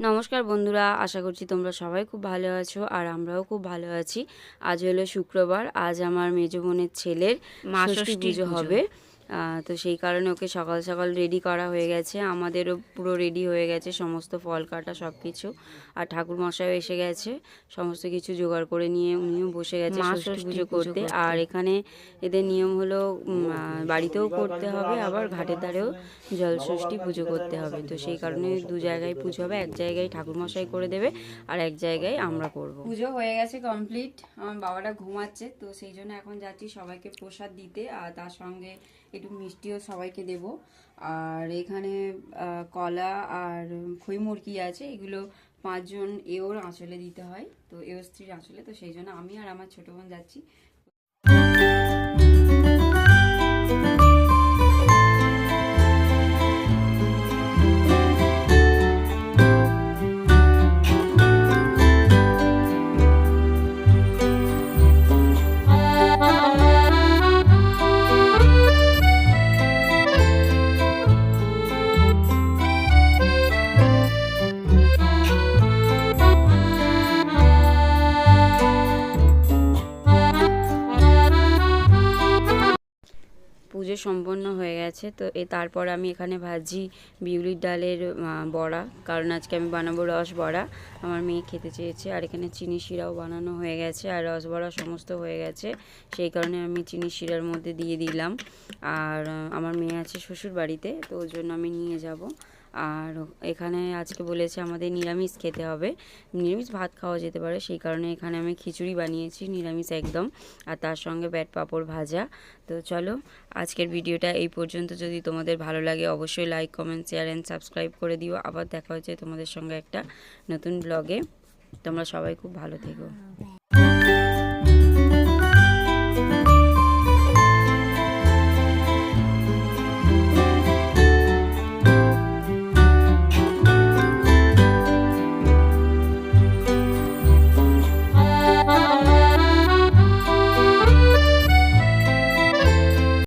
নমস্কার বন্ধুরা আশা করছি তোমরা সবাই খুব ভালো আছো আর আমরাও খুব ভালো আছি আজ হলো শুক্রবার আজ আমার মেজো বোনের ছেলের মা ষষ্ঠী পুজো। হবে তো সেই কারণে ওকে সকাল সকাল রেডি করা হয়ে গেছে। আমাদেরও পুরো রেডি হয়ে গেছে সমস্ত ফল কাটা সব কিছু আর ঠাকুর মশাইও এসে গেছে সমস্ত কিছু জোগাড় করে নিয়ে উনিও বসে গেছে ষষ্ঠী পুজো করতে। আর এখানে এদের নিয়ম হলো বাড়িতেও করতে হবে আবার ঘাটের ধারেও জল ষষ্ঠী পুজো করতে হবে। তো সেই কারণে দু জায়গায় পুজো হবে এক জায়গায় ঠাকুর মশাই করে দেবে আর এক জায়গায় আমরা করব। পুজো হয়ে গেছে কমপ্লিট আমার বাবাটা ঘুমাচ্ছে তো সেই জন্য এখন যাচ্ছি সবাইকে প্রসাদ দিতে আর তার সঙ্গে একটু মিষ্টিও সবাইকে দেব। আর এখানে কলা আর খই মুরগি আছে, এগুলো পাঁচজন এওর আঁচলে দিতে হয়। তো এও স্ত্রীর আঁচলে, তো সেই জন্য আমি আর আমার ছোটো বোন যাচ্ছি। পুজো সম্পন্ন হয়ে গেছে। তো এ তারপর আমি এখানে ভাজি বিউলির ডালের বড়া। কারণ আজকে আমি বানাবো রস বড়া। আমার মেয়ে খেতে চেয়েছে। আর এখানে চিনি শিরাও বানানো হয়ে গেছে। আর রস বড়া সমস্ত হয়ে গেছে। সেই কারণে আমি চিনি শিরার মধ্যে দিয়ে দিলাম। আর আমার মেয়ে আছে শ্বশুর বাড়িতে তো ওর জন্য আমি নিয়ে যাব। আর এখানে আজকে বলেছে আমাদের নিরামিষ খেতে হবে। নিরামিষ ভাত খাওয়া যেতে পারে, সেই কারণে এখানে আমি খিচুড়ি বানিয়েছি, নিরামিষ একদম। আর তার সঙ্গে ব্যাট পাঁপড় ভাজা। তো চলো, আজকের ভিডিওটা এই পর্যন্ত। যদি তোমাদের ভালো লাগে, অবশ্যই like comment share and subscribe করে দিও। আবার দেখা হচ্ছে তোমাদের সঙ্গে একটা নতুন ব্লগে তোমরা সবাই খুব ভালো থেকো।